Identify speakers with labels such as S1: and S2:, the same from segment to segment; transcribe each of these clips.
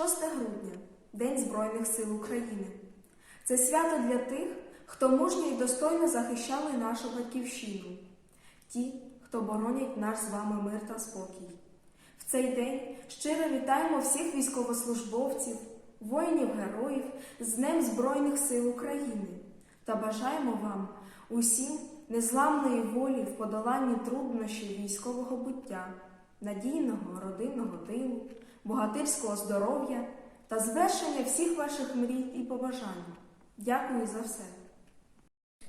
S1: 6 грудня День Збройних сил України. Це свято для тих, хто мужньо і достойно захищали нашу батьківщину, ті, хто боронять наш з вами мир та спокій. В цей день щиро вітаємо всіх військовослужбовців, воїнів-героїв з Днем Збройних сил України та бажаємо вам усім незламної волі в подоланні труднощів військового буття, надійного родинного тилу, богатирського здоров'я та звершення всіх ваших мрій і побажань. Дякую за все.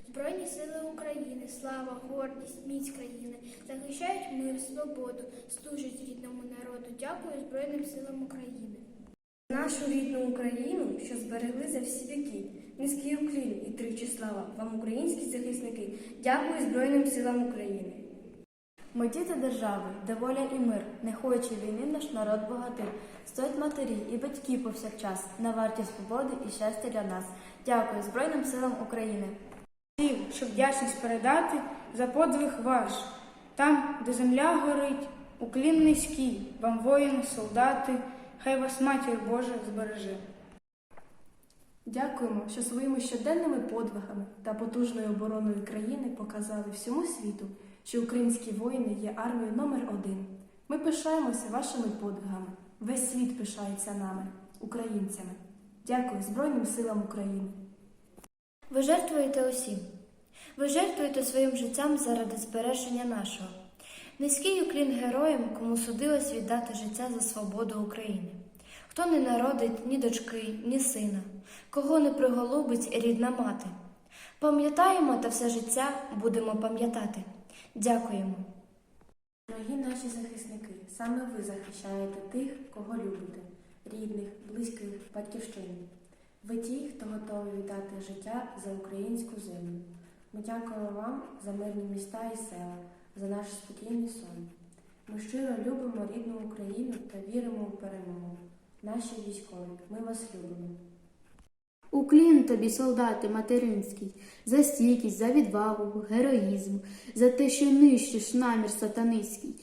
S2: Збройні сили України, слава, гордість, міць країни захищають мир, свободу, служать рідному народу. Дякую Збройним силам України.
S3: Нашу рідну Україну, що зберегли за всі віки. Низький уклін і тричі слава вам, українські захисники. Дякую Збройним силам України.
S4: Ми діти держави, де воля і мир, не хоче війни наш народ богатир. Стоять матері і батьки повсякчас на варті свободи і щастя для нас. Дякую Збройним силам України.
S5: Слів, щоб вдячність передати за подвиг ваш. Там, де земля горить, уклін низький, вам воїни, солдати, хай вас матір Божа збереже.
S1: Дякуємо, що своїми щоденними подвигами та потужною обороною країни показали всьому світу, що українські воїни є армією номер один. Ми пишаємося вашими подвигами. Весь світ пишається нами, українцями. Дякую Збройним силам України.
S4: Ви жертвуєте усім. Ви жертвуєте своїм життям заради збереження нашого. Низький уклін героям, кому судилось віддати життя за свободу України. Хто не народить ні дочки, ні сина, кого не приголубить рідна мати. Пам'ятаємо та все життя будемо пам'ятати. Дякуємо.
S6: Дорогі наші захисники, саме ви захищаєте тих, кого любите, рідних, близьких, батьківщину. Ви ті, хто готовий віддати життя за українську землю. Ми дякуємо вам за мирні міста і села, за наш спокійний сон. Ми щиро любимо рідну Україну та віримо у перемогу. Наші військові, ми вас любимо.
S7: Уклін тобі, солдати материнський, за стійкість, за відвагу, героїзм, за те, що нищиш намір сатанистський,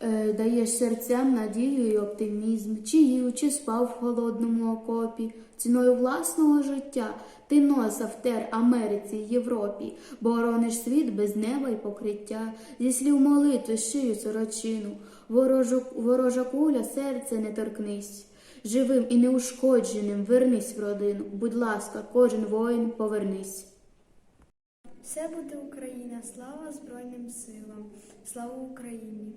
S7: е, даєш серцям надію і оптимізм, чи їв, чи спав в холодному окопі, ціною власного життя ти носа втер Америці й Європі, борониш світ без неба й покриття, зі слів молитви шию сорочину, ворожу, ворожа куля серце не торкнись. Живим і неушкодженим вернись в родину. Будь ласка, кожен воїн повернись.
S2: Все буде Україна, слава Збройним силам, слава Україні!